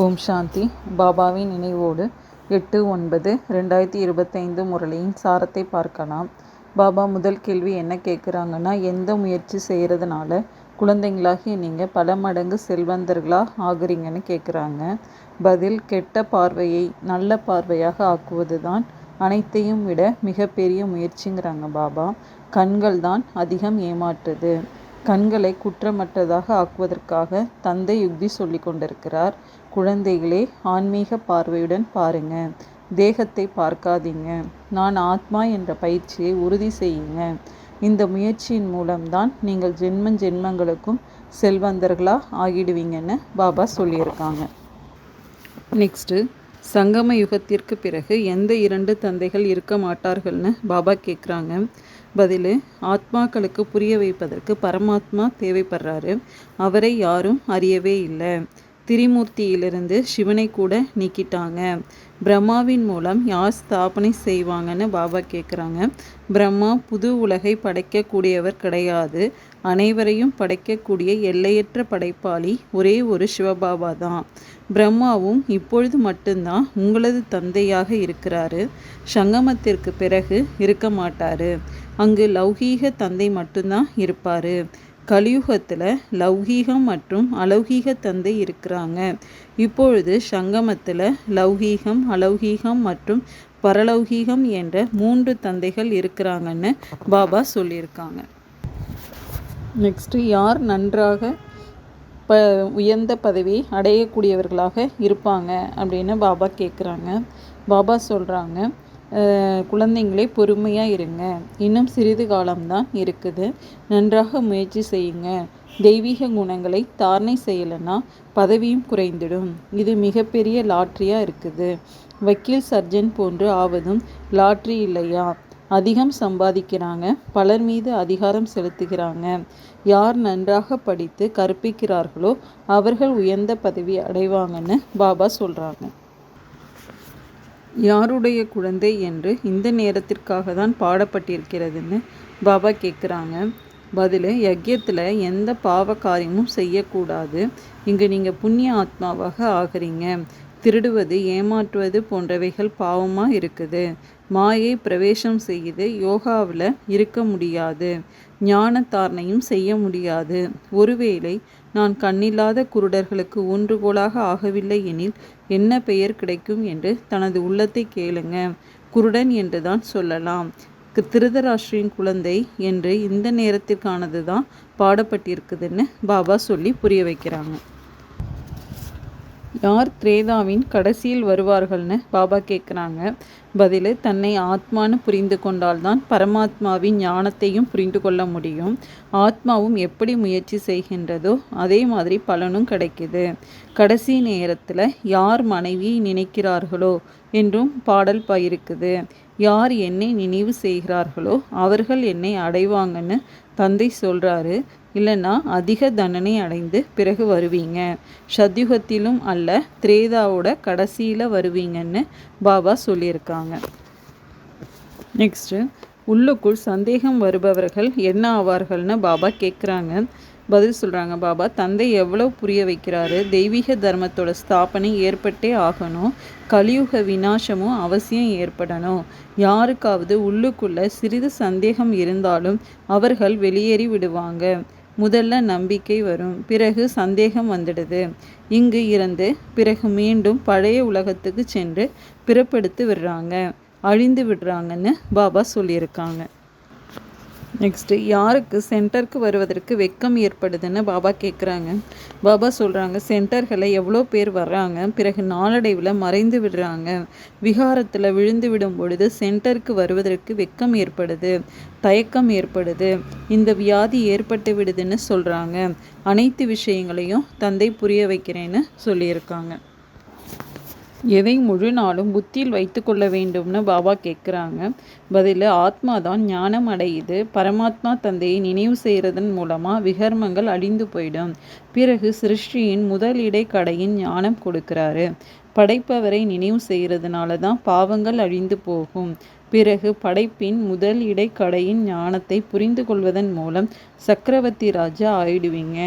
ஓம் சாந்தி. பாபாவின் நினைவோடு எட்டு ஒன்பது ரெண்டாயிரத்தி இருபத்தைந்து முரளியின் சாரத்தை பார்க்கலாம். பாபா முதல் கேள்வி என்ன கேட்குறாங்கன்னா எந்த முயற்சி செய்கிறதுனால குழந்தைங்களாகி நீங்கள் பல மடங்கு செல்வந்தர்களாக ஆகுறீங்கன்னு கேட்குறாங்க. பதில் கெட்ட பார்வையை நல்ல பார்வையாக ஆக்குவது தான் அனைத்தையும் விட மிகப்பெரிய முயற்சிங்கிறாங்க பாபா. கண்கள் தான் அதிகம் ஏமாற்றுது. கண்களை குற்றமற்றதாக ஆக்குவதற்காக தந்தை யுக்தி சொல்லி கொண்டிருக்கிறார். குழந்தைகளே ஆன்மீக பார்வையுடன் பாருங்க. தேகத்தை பார்க்காதீங்க. நான் ஆத்மா என்ற பயிற்சியை உறுதி செய்யுங்க. இந்த முயற்சியின் மூலம்தான் நீங்கள் ஜென்ம ஜென்மங்களுக்கும் செல்வந்தர்களாக ஆகிடுவீங்கன்னு பாபா சொல்லியிருக்காங்க. நெக்ஸ்ட்டு சங்கம யுகத்திற்கு பிறகு எந்த இரண்டு தந்தைகள் இருக்க மாட்டார்கள்னு பாபா கேட்குறாங்க. பதில் ஆத்மாக்களுக்கு புரிய வைப்பதற்கு பரமாத்மா தேவைப்படுறாரு. அவரை யாரும் அறியவே இல்லை. திரிமூர்த்தியிலிருந்து சிவனை கூட நீக்கிட்டாங்க. பிரம்மாவின் மூலம் யார் ஸ்தாபனை செய்வாங்கன்னு பாபா கேட்குறாங்க பிரம்மா புது உலகை படைக்கக்கூடியவர் கிடையாது. அனைவரையும் படைக்கக்கூடிய எல்லையற்ற படைப்பாளி ஒரே ஒரு சிவபாபா தான். பிரம்மாவும் இப்பொழுது மட்டும்தான் உங்களது தந்தையாக இருக்கிறாரு. சங்கமத்திற்கு பிறகு இருக்க மாட்டாரு. அங்கு லௌகீக தந்தை மட்டும்தான் இருப்பார். கலியுகத்தில் லௌகீகம் மற்றும் அலௌகீக தந்தை இருக்கிறாங்க. இப்பொழுது சங்கமத்தில் லௌகீகம் அலௌகீகம் மற்றும் பரலௌகீகம் என்ற மூன்று தந்தைகள் இருக்கிறாங்கன்னு பாபா சொல்லியிருக்காங்க. நெக்ஸ்ட்டு யார் நன்றாக ப உயர்ந்த பதவி அடையக்கூடியவர்களாக இருப்பாங்க அப்படின்னு பாபா கேட்குறாங்க பாபா சொல்கிறாங்க குழந்தைங்களே பொறுமையாக இருங்க. இன்னும் சிறிது காலம்தான் இருக்குது. நன்றாக முயற்சி செய்யுங்க. தெய்வீக குணங்களை தாரணை செய்யலைன்னா பதவியும் குறைந்துடும். இது மிகப்பெரிய லாட்ரியாக இருக்குது. வக்கீல் சர்ஜன் போன்று ஆவதும் லாட்ரி இல்லையா? அதிகம் சம்பாதிக்கிறாங்க. பலர் மீது அதிகாரம் செலுத்துகிறாங்க. யார் நன்றாக படித்து கற்பிக்கிறார்களோ அவர்கள் உயர்ந்த பதவி அடைவாங்கன்னு பாபா சொல்கிறாங்க யாருடைய குழந்தை என்று இந்த நேரத்திற்காக தான் பாடப்பட்டிருக்கிறதுன்னு பாபா கேட்குறாங்க பதில் யஜ்யத்தில் எந்த பாவ காரியமும் செய்யக்கூடாது. இங்கு நீங்கள் புண்ணிய ஆத்மாவாக ஆகிறீங்க. திருடுவது ஏமாற்றுவது போன்றவைகள் பாவமாக இருக்குது. மாயை பிரவேசம் செய்து யோகாவில் இருக்க முடியாது. ஞான தாரணையும் செய்ய முடியாது. ஒருவேளை நான் கண்ணில்லாத குருடர்களுக்கு ஊன்றுகோலாக ஆகவில்லை எனில் என்ன பெயர் கிடைக்கும் என்று தனது உள்ளத்தை கேளுங்க. குருடன் என்றுதான் சொல்லலாம். திருதராஷ்டிரியின் குழந்தை என்று இந்த நேரத்திற்கானது தான் பாடப்பட்டிருக்குதுன்னு பாபா சொல்லி புரிய வைக்கிறாங்க. யார் திரேதாவின் கடைசியில் வருவார்கள்னு பாபா கேட்குறாங்க பதில் தன்னை ஆத்மானு புரிந்து கொண்டால்தான் பரமாத்மாவின் ஞானத்தையும் புரிந்து கொள்ள முடியும். ஆத்மாவும் எப்படி முயற்சி செய்கின்றதோ அதே மாதிரி பலனும் கிடைக்குது. கடைசி நேரத்தில் யார் மனைவியை நினைக்கிறார்களோ என்றும் பாடல் பயிருக்குது. யார் என்னை நினைவு செய்கிறார்களோ அவர்கள் என்னை அடைவாங்கன்னு தந்தை சொல்கிறாரு இல்லைன்னா அதிக தண்டனை அடைந்து பிறகு வருவீங்க. சத்யுகத்திலும் அல்ல திரேதாவோட கடைசியில் வருவீங்கன்னு பாபா சொல்லியிருக்காங்க. நெக்ஸ்ட்டு உள்ளுக்குள் சந்தேகம் வருபவர்கள் என்ன ஆவார்கள்னு பாபா கேட்குறாங்க பதில் சொல்கிறாங்க பாபா தந்தை எவ்வளோ புரிய வைக்கிறாரு? தெய்வீக தர்மத்தோட ஸ்தாபனை ஏற்பட்டே ஆகணும். கலியுக விநாசமும் அவசியம் ஏற்படணும். யாருக்காவது உள்ளுக்குள்ளே சிறிது சந்தேகம் இருந்தாலும் அவர்கள் வெளியேறி விடுவாங்க. முதல்ல நம்பிக்கை வரும். பிறகு சந்தேகம் வந்துடுது. இங்கு இருந்து பிறகு மீண்டும் பழைய உலகத்துக்கு சென்று பிறப்பெடுத்து விடுறாங்க. அழிந்து விடுறாங்கன்னு பாபா சொல்லியிருக்காங்க. நெக்ஸ்ட்டு யாருக்கு சென்டருக்கு வருவதற்கு வெக்கம் ஏற்படுதுன்னு பாபா கேட்குறாங்க பாபா சொல்கிறாங்க சென்டர்களை எவ்வளோ பேர் வர்றாங்க பிறகு நாளடைவில் மறைந்து விடுறாங்க. விகாரத்தில் விழுந்து விடும் பொழுது சென்டருக்கு வருவதற்கு வெக்கம் ஏற்படுது தயக்கம் ஏற்படுது. இந்த வியாதி ஏற்பட்டு விடுதுன்னு சொல்கிறாங்க அனைத்து விஷயங்களையும் தந்தை புரிய வைக்கிறேன்னு சொல்லியிருக்காங்க. எதை முழு நாளும் புத்தியில் வைத்து கொள்ள வேண்டும்னு பாபா கேட்குறாங்க பதில் ஆத்மா தான் ஞானம் அடையுது. பரமாத்மா தந்தையை நினைவு செய்கிறதன் மூலமாக விகர்மங்கள் அழிந்து போயிடும். பிறகு சிருஷ்டியின் முதல் இடைக்கடையின் ஞானம் கொடுக்கிறாரு. படைப்பவரை நினைவு செய்கிறதுனால தான் பாவங்கள் அழிந்து போகும். பிறகு படைப்பின் முதல் இடைக்கடையின் ஞானத்தை புரிந்து கொள்வதன் மூலம் சக்கரவர்த்தி ராஜா ஆயிடுவீங்க.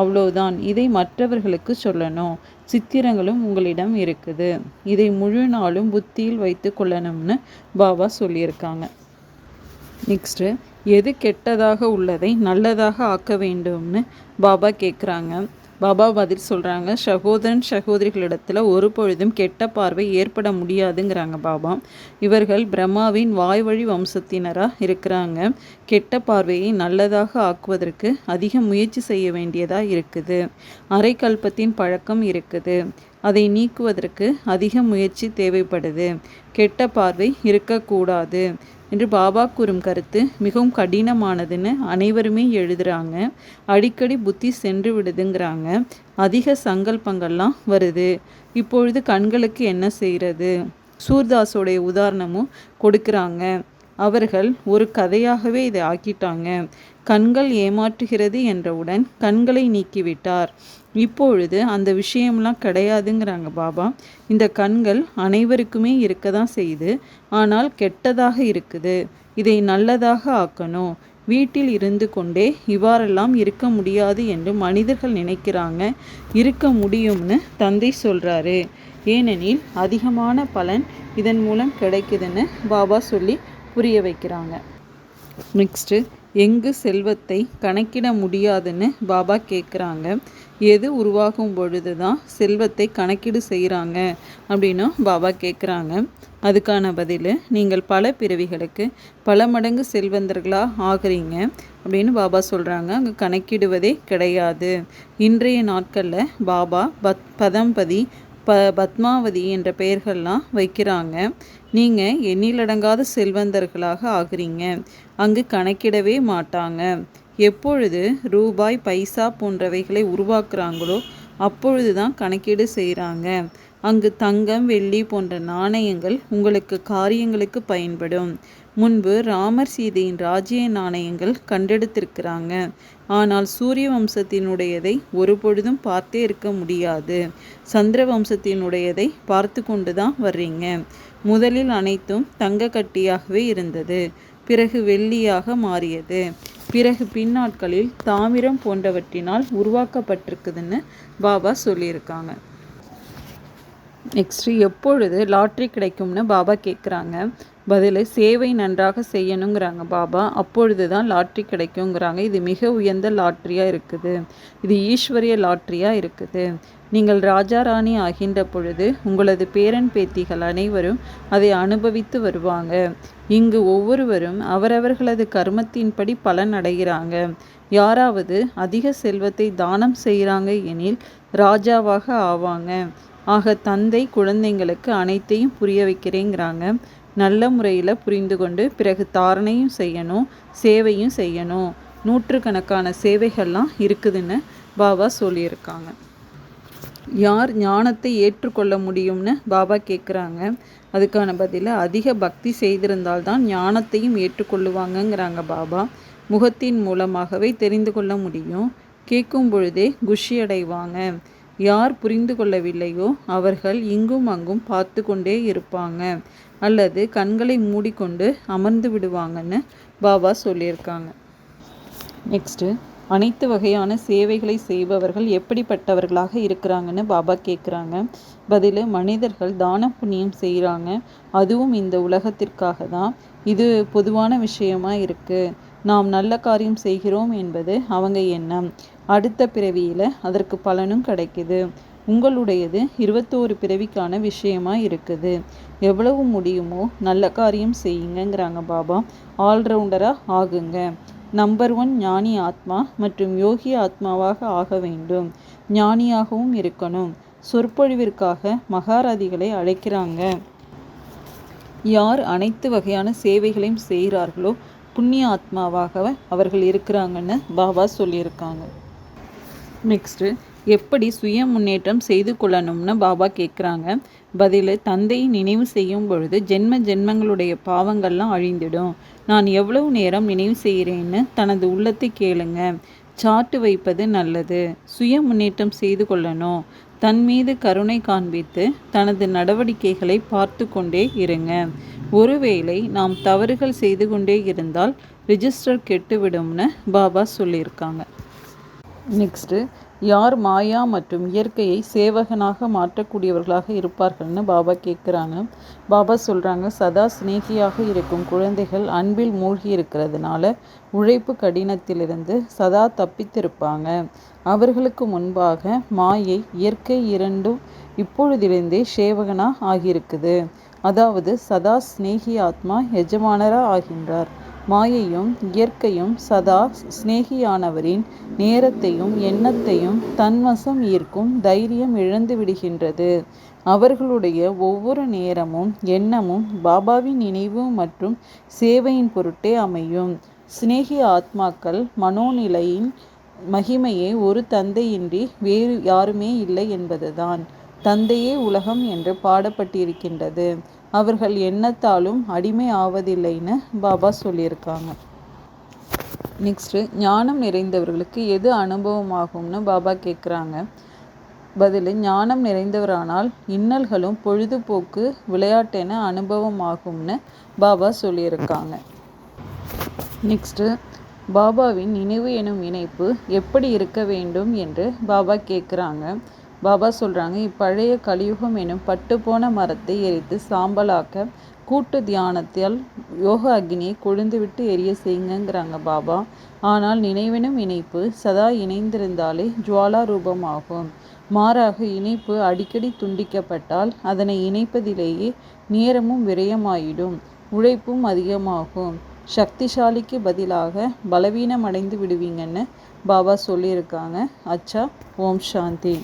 அவ்வளோதான் இதை மற்றவர்களுக்கு சொல்லணும். சித்திரங்களும் உங்களிடம் இருக்குது. இதை முழு நாளும் புத்தியில் வைத்து கொள்ளணும்னு பாபா சொல்லியிருக்காங்க. நெக்ஸ்ட்டு எது கெட்டதாக உள்ளதை நல்லதாக ஆக்க வேண்டும்னு பாபா கேட்குறாங்க பாபா பதில் சொல்கிறாங்க சகோதரன் சகோதரிகளிடத்தில் ஒரு பொழுதும் கெட்ட பார்வை ஏற்பட முடியாதுங்கிறாங்க பாபா. இவர்கள் பிரம்மாவின் வாய்வழி வம்சத்தினராக இருக்கிறாங்க. கெட்ட பார்வையை நல்லதாக ஆக்குவதற்கு அதிக முயற்சி செய்ய வேண்டியதாக இருக்குது. அரைக்கல்பத்தின் பழக்கம் இருக்குது. அதை நீக்குவதற்கு அதிக முயற்சி தேவைப்படுது. கெட்ட பார்வை இருக்கக்கூடாது என்று பாபா கூறும் கருத்து மிகவும் கடினமானதுன்னு அனைவருமே எழுதுகிறாங்க அடிக்கடி புத்தி சென்று விடுதுங்கிறாங்க. அதிக சங்கல்பங்கள்லாம் வருது. இப்பொழுது கண்களுக்கு என்ன செய்கிறது சூர்தாஸோடைய உதாரணமும் கொடுக்குறாங்க. அவர்கள் ஒரு கதையாகவே இதை ஆக்கிட்டாங்க. கண்கள் ஏமாற்றுகிறது என்றவுடன் கண்களை நீக்கிவிட்டார். இப்பொழுது அந்த விஷயம்லாம் கிடையாதுங்கிறாங்க பாபா. இந்த கண்கள் அனைவருக்குமே இருக்க தான் செய்யுது ஆனால் கெட்டதாக இருக்குது. இதை நல்லதாக ஆக்கணும். வீட்டில் இருந்து கொண்டே இவ்வாறெல்லாம் இருக்க முடியாது என்று மனிதர்கள் நினைக்கிறாங்க. இருக்க முடியும்னு தந்தை சொல்கிறாரு ஏனெனில் அதிகமான பலன் இதன் மூலம் கிடைக்குதுன்னு பாபா சொல்லி புரிய வைக்கிறாங்க. நெக்ஸ்ட்டு எங்கு செல்வத்தை கணக்கிட முடியாதுன்னு பாபா கேட்குறாங்க எது உருவாகும் பொழுது தான் செல்வத்தை கணக்கீடு செய்கிறாங்க அப்படின்னு பாபா கேட்குறாங்க அதுக்கான பதில் நீங்கள் பல பிறவிகளுக்கு பல மடங்கு செல்வந்தர்களாக ஆகிறீங்க அப்படின்னு பாபா சொல்கிறாங்க அங்கே கணக்கிடுவதே கிடையாது. இன்றைய நாட்களில் பாபா பத் பதம்பதி ப பத்மாவதி என்ற பெயர்கள்லாம் வைக்கிறாங்க. நீங்கள் எண்ணிலடங்காத செல்வந்தர்களாக ஆகுறீங்க. அங்கு கணக்கிடவே மாட்டாங்க. எப்பொழுது ரூபாய் பைசா போன்றவைகளை உருவாக்குறாங்களோ அப்பொழுது தான் கணக்கீடு செய்கிறாங்க அங்கு தங்கம் வெள்ளி போன்ற நாணயங்கள் உங்களுக்கு காரியங்களுக்கு பயன்படும். முன்பு ராமர் சீதையின் ராஜ்ய நாணயங்கள் கண்டெடுத்திருக்கிறாங்க. ஆனால் சூரிய வம்சத்தினுடையதை ஒரு பொழுதும் பார்த்தே இருக்க முடியாது. சந்திர வம்சத்தினுடையதை பார்த்து கொண்டு தான் வர்றீங்க. முதலில் அனைத்தும் தங்க கட்டியாகவே இருந்தது. பிறகு வெள்ளியாக மாறியது. பிறகு பின்னாட்களில் தாமிரம் போன்றவற்றினால் உருவாக்கப்பட்டிருக்குதுன்னு பாபா சொல்லியிருக்காங்க. நெக்ஸ்ட்டு எப்பொழுது லாட்ரி கிடைக்கும்னு பாபா கேட்குறாங்க பதில் சேவை நன்றாக செய்யணுங்கிறாங்க பாபா. அப்பொழுது தான் லாட்ரி கிடைக்குங்கிறாங்க. இது மிக உயர்ந்த லாட்ரியாக இருக்குது. இது ஈஸ்வரிய லாட்ரியாக இருக்குது. நீங்கள் ராஜா ராணி ஆகின்ற பொழுது உங்களது பேரன் பேத்திகள் அனைவரும் அதை அனுபவித்து வருவாங்க. இங்கு ஒவ்வொருவரும் அவரவர்களது கர்மத்தின்படி பலன் அடைகிறாங்க. யாராவது அதிக செல்வத்தை தானம் செய்கிறாங்க எனில் ராஜாவாக ஆவாங்க. ஆக தந்தை குழந்தைங்களுக்கு அனைத்தையும் புரிய வைக்கிறேங்கிறாங்க. நல்ல முறையில் புரிந்து கொண்டு பிறகு தாரணையும் செய்யணும் சேவையும் செய்யணும். நூற்றுக்கணக்கான சேவைகள்லாம் இருக்குதுன்னு பாபா சொல்லியிருக்காங்க. யார் ஞானத்தை ஏற்றுக்கொள்ள முடியும்னு பாபா கேட்குறாங்க அதுக்கான பதில் அதிக பக்தி செய்திருந்தால்தான் ஞானத்தையும் ஏற்றுக்கொள்ளுவாங்கங்கிறாங்க பாபா. முகத்தின் மூலமாகவே தெரிந்து கொள்ள முடியும். கேட்கும் பொழுதே குஷி அடைவாங்க யார் புரிந்து கொள்ளவில்லையோ அவர்கள் இங்கும் அங்கும் பார்த்து கொண்டே இருப்பாங்க. அல்லது கண்களை மூடிக்கொண்டு அமர்ந்து விடுவாங்கன்னு பாபா சொல்லியிருக்காங்க. நெக்ஸ்ட்டு அனைத்து வகையான சேவைகளை செய்பவர்கள் எப்படிப்பட்டவர்களாக இருக்கிறாங்கன்னு பாபா கேட்குறாங்க பதில் மனிதர்கள் தான புண்ணியம் செய்கிறாங்க அதுவும் இந்த உலகத்திற்காக தான். இது பொதுவான விஷயமா இருக்குது நாம் நல்ல காரியம் செய்கிறோம் என்பது அவங்க எண்ணம். அடுத்த பிறவியில் அதற்கு பலனும் கிடைக்குது. உங்களுடையது இருபத்தோரு பிறவிக்கான விஷயமா இருக்குது. எவ்வளவு முடியுமோ நல்ல காரியம் செய்யுங்கங்கிறாங்க பாபா. ஆல்ரவுண்டராக ஆகுங்க. நம்பர் ஒன் ஞானி ஆத்மா மற்றும் யோகி ஆத்மாவாக ஆக வேண்டும். ஞானியாகவும் இருக்கணும். சொற்பொழிவிற்காக மகாராதிகளை அழைக்கிறாங்க. யார் அனைத்து வகையான சேவைகளையும் செய்கிறார்களோ புண்ணிய ஆத்மாவாக அவர்கள் இருக்கிறாங்கன்னு பாபா சொல்லியிருக்காங்க. நெக்ஸ்ட்டு எப்படி சுய முன்னேற்றம் செய்து கொள்ளணும்னு பாபா கேட்குறாங்க. பதில் தந்தையை நினைவு செய்யும் பொழுது ஜென்ம ஜென்மங்களுடைய பாவங்கள்லாம் அழிந்திடும். நான் எவ்வளவு நேரம் நினைவு செய்கிறேன்னு தனது உள்ளத்தை கேளுங்க. சாட்டு வைப்பது நல்லது. சுய முன்னேற்றம் செய்து கொள்ளணும். தன் மீது கருணை காண்பித்து தனது நடவடிக்கைகளை பார்த்து கொண்டே இருங்க. ஒருவேளை நாம் தவறுகள் செய்து கொண்டே இருந்தால் ரிஜிஸ்டர் கெட்டுவிடும்னு பாபா சொல்லியிருக்காங்க. நெக்ஸ்ட்டு யார் மாயா மற்றும் இயற்கையை சேவகனாக மாற்றக்கூடியவர்களாக இருப்பார்கள்னு பாபா கேட்குறாங்க. பாபா சொல்கிறாங்க சதா சிநேகியாக இருக்கும் குழந்தைகள் அன்பில் மூழ்கி இருக்கிறதுனால உழைப்பு கடினத்திலிருந்து சதா தப்பித்திருப்பாங்க. அவர்களுக்கு முன்பாக மாயை இயற்கை இரண்டும் இப்பொழுதிலிருந்தே சேவகனா ஆகியிருக்குது. அதாவது சதா சிநேகி ஆத்மா எஜமானரா ஆகின்றார். மாயையும் இயற்கையும் சதா சிநேகியானவரின் நேரத்தையும் எண்ணத்தையும் தன்வசம் ஈர்க்கும் தைரியம் இழந்து விடுகின்றது. அவர்களுடைய ஒவ்வொரு நேரமும் எண்ணமும் பாபாவின் நினைவு மற்றும் சேவையின் பொருட்டே அமையும். சிநேகி ஆத்மாக்கள் மனோநிலையின் மகிமையே ஒரு தந்தையின்றி வேறு யாருமே இல்லை என்பதுதான். தந்தையே உலகம் என்று பாடப்பட்டிருக்கின்றது. அவர்கள் எண்ணத்தாலும் அடிமை ஆவதில்லைன்னு பாபா சொல்லியிருக்காங்க. நெக்ஸ்ட்டு ஞானம் நிறைந்தவர்களுக்கு எது அனுபவமாகும்னு பாபா கேட்குறாங்க பதில் ஞானம் நிறைந்தவரானால் இன்னல்களும் பொழுதுபோக்கு விளையாட்டென அனுபவமாகும்னு பாபா சொல்லியிருக்காங்க. நெக்ஸ்ட்டு பாபாவின் நினைவு எனும் இணைப்பு எப்படி இருக்க வேண்டும் என்று பாபா கேட்குறாங்க பாபா சொல்கிறாங்க இப்பழைய கலியுகம் எனும் பட்டுப்போன மரத்தை எரித்து சாம்பலாக்க கூட்டு தியானத்தால் யோக அக்னியை கொழுந்துவிட்டு எரிய செய்யுங்கிறாங்க பாபா. ஆனால் நினைவினும் இணைப்பு சதா இணைந்திருந்தாலே ஜுவாலா ரூபமாகும். மாறாக இணைப்பு அடிக்கடி துண்டிக்கப்பட்டால் அதனை இணைப்பதிலேயே நேரமும் விரயமாயிடும் உழைப்பும் அதிகமாகும். சக்திசாலிக்கு பதிலாக பலவீனம் அடைந்து விடுவீங்கன்னு பாபா சொல்லியிருக்காங்க. அச்சா ஓம் சாந்தி.